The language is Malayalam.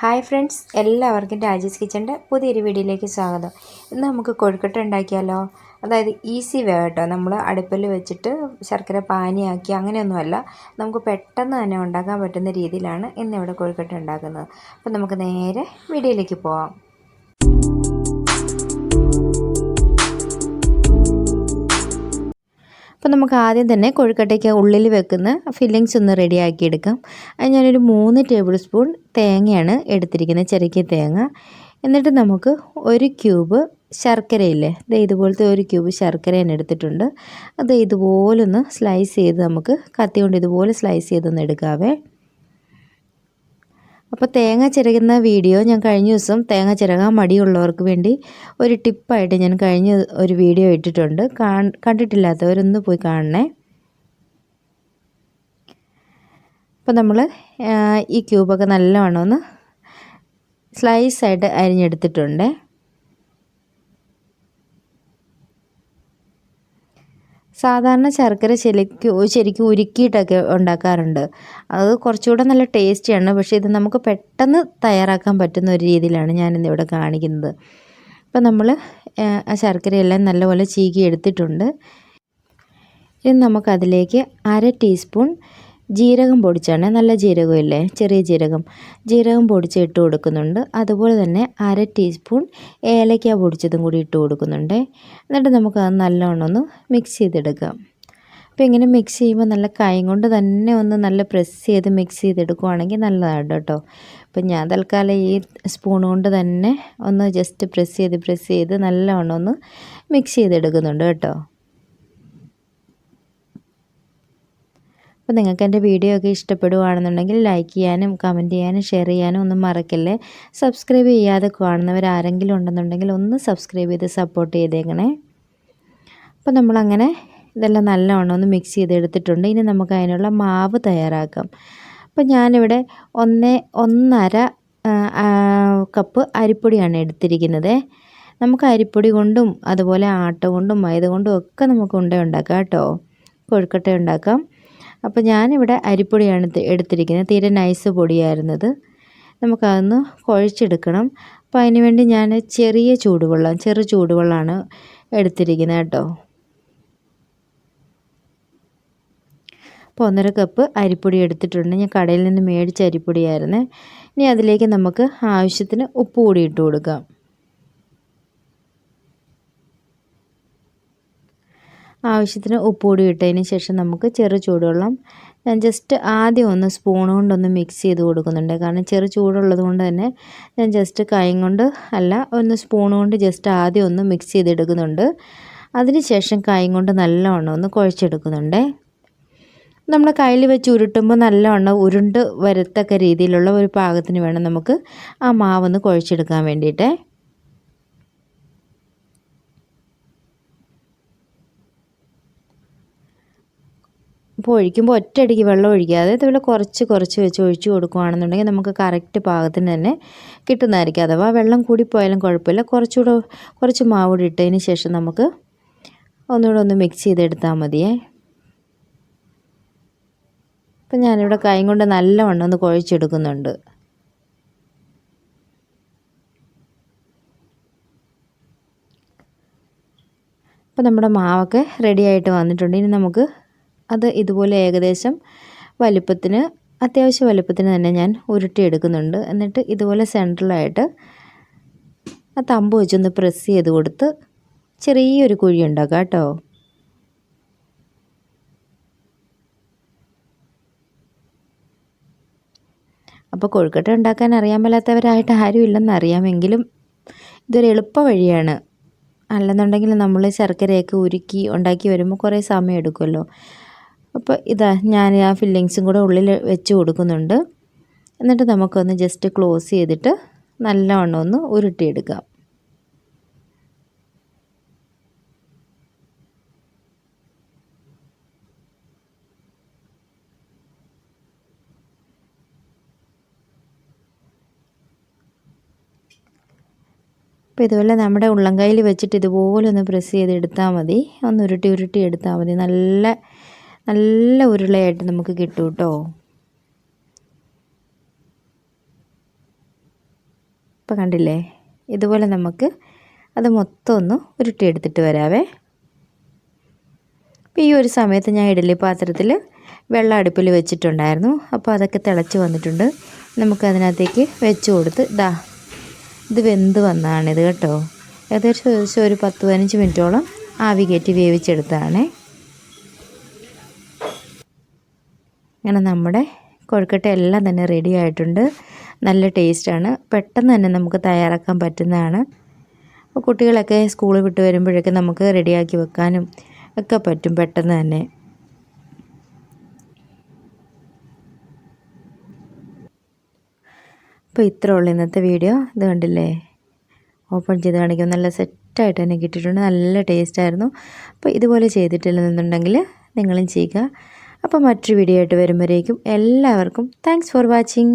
ഹായ് ഫ്രണ്ട്സ് എല്ലാവർക്കും രാജേഷ് കിച്ചന്റെ പുതിയൊരു വീഡിയോയിലേക്ക് സ്വാഗതം. ഇന്ന് നമുക്ക് കൊഴുക്കട്ട ഉണ്ടാക്കിയാലോ? അതായത് ഈസി വേ കേട്ടോ. നമ്മൾ അടുപ്പിൽ വെച്ചിട്ട് ശർക്കര പാനിയാക്കി അങ്ങനെയൊന്നുമല്ല നമുക്ക് പെട്ടെന്ന് തന്നെ ഉണ്ടാക്കാൻ പറ്റുന്ന രീതിയിലാണ് ഇന്നിവിടെ കൊഴുക്കട്ട ഉണ്ടാക്കുന്നത്. അപ്പോൾ നമുക്ക് നേരെ വീഡിയോയിലേക്ക് പോവാം. അപ്പോൾ നമുക്ക് ആദ്യം തന്നെ കൊഴുക്കട്ടയ്ക്ക് ഉള്ളിൽ വെക്കുന്ന ഫില്ലിങ്സ് ഒന്ന് റെഡിയാക്കി എടുക്കാം അത് ഞാനൊരു മൂന്ന് ടേബിൾ സ്പൂൺ തേങ്ങയാണ് എടുത്തിരിക്കുന്നത് ചെറിയ തേങ്ങ. എന്നിട്ട് നമുക്ക് ഒരു ക്യൂബ് ശർക്കരയില്ലേ ഇത് ഇതുപോലത്തെ ഒരു ക്യൂബ് ശർക്കര ഞാൻ എടുത്തിട്ടുണ്ട്. അത് ഇതുപോലൊന്ന് സ്ലൈസ് ചെയ്ത് നമുക്ക് കത്തി കൊണ്ട് ഇതുപോലെ സ്ലൈസ് ചെയ്തൊന്ന് എടുക്കാവേ. അപ്പോൾ തേങ്ങ ചിരകുന്ന വീഡിയോ ഞാൻ കഴിഞ്ഞ ദിവസം തേങ്ങ ചിരകാൻ മടിയുള്ളവർക്ക് വേണ്ടി ഒരു ടിപ്പായിട്ട് ഞാൻ കഴിഞ്ഞ ഒരു വീഡിയോ ഇട്ടിട്ടുണ്ട്. കണ്ടിട്ടില്ലാത്തവരൊന്ന് പോയി കാണണേ. അപ്പോൾ നമ്മൾ ഈ ക്യൂബൊക്കെ നല്ലവണ്ണം ഒന്ന് സ്ലൈസായിട്ട് അരിഞ്ഞെടുത്തിട്ടുണ്ട്. സാധാരണ ശർക്കര ശരിക്ക് ശരിക്കും ഉരുക്കിയിട്ടൊക്കെ ഉണ്ടാക്കാറുണ്ട്. അത് കുറച്ചുകൂടെ നല്ല ടേസ്റ്റിയാണ്. പക്ഷേ ഇത് നമുക്ക് പെട്ടെന്ന് തയ്യാറാക്കാൻ പറ്റുന്ന ഒരു രീതിയിലാണ് ഞാനിന്നിവിടെ കാണിക്കുന്നത്. അപ്പോൾ നമ്മൾ ആ ശർക്കരയെല്ലാം നല്ലപോലെ ചീകി എടുത്തിട്ടുണ്ട് ഇനി നമുക്കതിലേക്ക് അര ടീസ്പൂൺ ജീരകം പൊടിച്ചാണ്. നല്ല ജീരകമില്ലേ ചെറിയ ജീരകം. ജീരകം പൊടിച്ച് ഇട്ട് കൊടുക്കുന്നുണ്ട്. അതുപോലെ തന്നെ അര ടീസ്പൂൺ ഏലക്ക പൊടിച്ചതും കൂടി ഇട്ട് കൊടുക്കുന്നുണ്ട്. എന്നിട്ട് നമുക്ക് അത് നല്ലോണം ഒന്ന് മിക്സ് ചെയ്തെടുക്കാം. അപ്പോൾ ഇങ്ങനെ മിക്സ് ചെയ്യുമ്പോൾ നല്ല കൈ കൊണ്ട് തന്നെ ഒന്ന് നല്ല പ്രസ് ചെയ്ത് മിക്സ് ചെയ്തെടുക്കുവാണെങ്കിൽ നല്ലതാണ് കേട്ടോ. അപ്പം ഞാൻ തൽക്കാലം ഈ സ്പൂൺ കൊണ്ട് തന്നെ ഒന്ന് ജസ്റ്റ് പ്രസ് ചെയ്ത് പ്രസ് ചെയ്ത് നല്ലവണ്ണം ഒന്ന് മിക്സ് ചെയ്തെടുക്കുന്നുണ്ട് കേട്ടോ. അപ്പോൾ നിങ്ങൾക്ക് എന്റെ വീഡിയോ ഒക്കെ ഇഷ്ടപ്പെടുകയാണെന്നുണ്ടെങ്കിൽ ലൈക്ക് ചെയ്യാനും കമന്റ് ചെയ്യാനും ഷെയർ ചെയ്യാനും ഒന്നും മറക്കല്ലേ? സബ്സ്ക്രൈബ് ചെയ്യാതെ കാണുന്നവർ ആരെങ്കിലും ഉണ്ടെന്നുണ്ടെങ്കിൽ ഒന്ന് സബ്സ്ക്രൈബ് ചെയ്ത് സപ്പോർട്ട് ചെയ്തേക്കണേ. അപ്പോൾ നമ്മളങ്ങനെ ഇതെല്ലാം നല്ലവണ്ണം ഒന്ന് മിക്സ് ചെയ്തെടുത്തിട്ടുണ്ട്. ഇനി നമുക്ക് അതിനുള്ള മാവ് തയ്യാറാക്കാം. അപ്പോൾ ഞാനിവിടെ ഒന്ന് ഒന്നര കപ്പ് അരിപ്പൊടിയാണ് എടുത്തിരിക്കുന്നത്. നമുക്ക് അരിപ്പൊടി കൊണ്ടും അതുപോലെ ആട്ട കൊണ്ടും മൈദ കൊണ്ടും ഒക്കെ നമുക്ക് ഉണ്ട ഉണ്ടാക്കാം കേട്ടോ. കൊഴുക്കട്ട ഉണ്ടാക്കാം അപ്പോൾ ഞാനിവിടെ അരിപ്പൊടിയാണ് എടുത്തിരിക്കുന്നത്. തീരെ നൈസ് പൊടിയായിരുന്നത്. നമുക്കതൊന്ന് കുഴച്ചെടുക്കണം. അപ്പോൾ അതിന് വേണ്ടി ഞാൻ ചെറിയ ചൂടുവെള്ളം ചെറു ചൂടുവെള്ളമാണ് എടുത്തിരിക്കുന്നത് കേട്ടോ. അപ്പോൾ ഒന്നര കപ്പ് അരിപ്പൊടി എടുത്തിട്ടുണ്ട്. ഞാൻ കടയിൽ നിന്ന് മേടിച്ച അരിപ്പൊടിയായിരുന്നു. ഇനി അതിലേക്ക് നമുക്ക് ആവശ്യത്തിന് ഉപ്പ് കൂടി ഇട്ട് കൊടുക്കാം. ആവശ്യത്തിന് ഉപ്പ് കൂടി ഇട്ടതിന് ശേഷം നമുക്ക് ചെറു ചൂടുവെള്ളം ഞാൻ ജസ്റ്റ് ആദ്യം ഒന്ന് സ്പൂൺ കൊണ്ടൊന്ന് മിക്സ് ചെയ്ത് കൊടുക്കുന്നുണ്ട്. കാരണം ചെറു ചൂടുള്ളത് കൊണ്ട് തന്നെ ഞാൻ ജസ്റ്റ് കൈ കൊണ്ട് അല്ല ഒന്ന് സ്പൂൺ കൊണ്ട് ജസ്റ്റ് ആദ്യം ഒന്ന് മിക്സ് ചെയ്തെടുക്കുന്നുണ്ട്. അതിനുശേഷം കൈ കൊണ്ട് നല്ലവണ്ണം ഒന്ന് കുഴച്ചെടുക്കുന്നുണ്ട്. നമ്മൾ കയ്യിൽ വെച്ച് ഉരുട്ടുമ്പോൾ നല്ലവണ്ണം ഉരുണ്ട് വരത്തക്ക രീതിയിലുള്ള ഒരു പാകത്തിന് വേണം നമുക്ക് ആ മാവൊന്ന് കുഴച്ചെടുക്കാൻ വേണ്ടിയിട്ട്. അപ്പോൾ ഒഴിക്കുമ്പോൾ ഒറ്റയടിക്ക് വെള്ളം ഒഴിക്കാതെ ഇതുപോലെ കുറച്ച് കുറച്ച് വെച്ച് ഒഴിച്ചു കൊടുക്കുകയാണെന്നുണ്ടെങ്കിൽ നമുക്ക് കറക്റ്റ് പാകത്തിന് തന്നെ കിട്ടുന്നതായിരിക്കും. അഥവാ വെള്ളം കൂടിപ്പോയാലും കുഴപ്പമില്ല. കുറച്ചുകൂടെ കുറച്ച് മാവ് ഇട്ടതിന് ശേഷം നമുക്ക് ഒന്നുകൂടെ ഒന്ന് മിക്സ് ചെയ്തെടുത്താൽ മതിയേ. അപ്പം ഞാനിവിടെ കൈ കൊണ്ട് നല്ലവണ്ണം ഒന്ന് കുഴച്ചെടുക്കുന്നുണ്ട്. അപ്പോൾ നമ്മുടെ മാവൊക്കെ റെഡി ആയിട്ട് വന്നിട്ടുണ്ട്. ഇനി നമുക്ക് അത് ഇതുപോലെ ഏകദേശം വലുപ്പത്തിന് അത്യാവശ്യ വലുപ്പത്തിന് തന്നെ ഞാൻ ഉരുട്ടിയെടുക്കുന്നുണ്ട്. എന്നിട്ട് ഇതുപോലെ സെൻട്രലായിട്ട് ആ തമ്പ് വെച്ചൊന്ന് പ്രസ് ചെയ്ത് കൊടുത്ത് ചെറിയൊരു കുഴി ഉണ്ടാക്കാം കേട്ടോ. അപ്പോൾ കൊഴുക്കട്ട ഉണ്ടാക്കാൻ അറിയാൻ മേലാത്തവരായിട്ട് ആരും ഇല്ലെന്ന് അറിയാമെങ്കിലും ഇതൊരു എളുപ്പ വഴിയാണ്. അല്ലെന്നുണ്ടെങ്കിൽ നമ്മൾ ശർക്കരയൊക്കെ ഉരുക്കി ഉണ്ടാക്കി വരുമ്പോൾ കുറേ സമയം എടുക്കുമല്ലോ. അപ്പോൾ ഇതാ ഞാൻ ആ ഫില്ലിങ്സും കൂടെ ഉള്ളിൽ വെച്ച് കൊടുക്കുന്നുണ്ട്. എന്നിട്ട് നമുക്കൊന്ന് ജസ്റ്റ് ക്ലോസ് ചെയ്തിട്ട് നല്ലവണ്ണം ഒന്ന് ഉരുട്ടിയെടുക്കാം. അപ്പോൾ ഇതുപോലെ നമ്മുടെ ഉള്ളംകൈയിൽ വെച്ചിട്ട് ഇതുപോലെ ഒന്ന് പ്രസ് ചെയ്തെടുത്താൽ മതി. ഒന്ന് ഉരുട്ടി ഉരുട്ടി എടുത്താൽ മതി. നല്ല നല്ല ഉരുളയായിട്ട് നമുക്ക് കിട്ടും കേട്ടോ ഇപ്പം കണ്ടില്ലേ? ഇതുപോലെ നമുക്ക് അത് മൊത്തം ഒന്ന് ഉരുട്ടിയെടുത്തിട്ട് വരാവേ. അപ്പോൾ ഈ ഒരു സമയത്ത് ഞാൻ ഇഡലി പാത്രത്തിൽ വെള്ളം അടുപ്പിൽ വെച്ചിട്ടുണ്ടായിരുന്നു. അപ്പോൾ അതൊക്കെ തിളച്ച് വന്നിട്ടുണ്ട്. നമുക്കതിനകത്തേക്ക് വെച്ച് കൊടുത്ത് ദാ ഇത് വെന്ത് വന്നതാണിത് കേട്ടോ. ഏകദേശം ഒരു പത്ത് പതിനഞ്ച് മിനിറ്റോളം ആവി കയറ്റി വേവിച്ചെടുത്തതാണേ. അങ്ങനെ നമ്മുടെ കൊഴുക്കട്ട എല്ലാം തന്നെ റെഡി ആയിട്ടുണ്ട്. നല്ല ടേസ്റ്റാണ് പെട്ടെന്ന് തന്നെ നമുക്ക് തയ്യാറാക്കാൻ പറ്റുന്നതാണ്. അപ്പോൾ കുട്ടികളൊക്കെ സ്കൂളിൽ വിട്ട് വരുമ്പോഴൊക്കെ നമുക്ക് റെഡിയാക്കി വെക്കാനും ഒക്കെ പറ്റും പെട്ടെന്ന് തന്നെ. അപ്പോൾ ഇത്ര ഉള്ളൂ ഇന്നത്തെ വീഡിയോ ഇത് കണ്ടില്ലേ? ഓപ്പൺ ചെയ്ത് കാണിക്കും നല്ല സെറ്റായിട്ട് തന്നെ കിട്ടിയിട്ടുണ്ട്. നല്ല ടേസ്റ്റായിരുന്നു അപ്പോൾ ഇതുപോലെ ചെയ്തിട്ടില്ലെന്നുണ്ടെങ്കിൽ നിങ്ങളും ചെയ്യുക. അപ്പോൾ മറ്റൊരു വീഡിയോ ആയിട്ട് വരുമ്പോഴേക്കും എല്ലാവർക്കും താങ്ക്സ് ഫോർ വാച്ചിങ്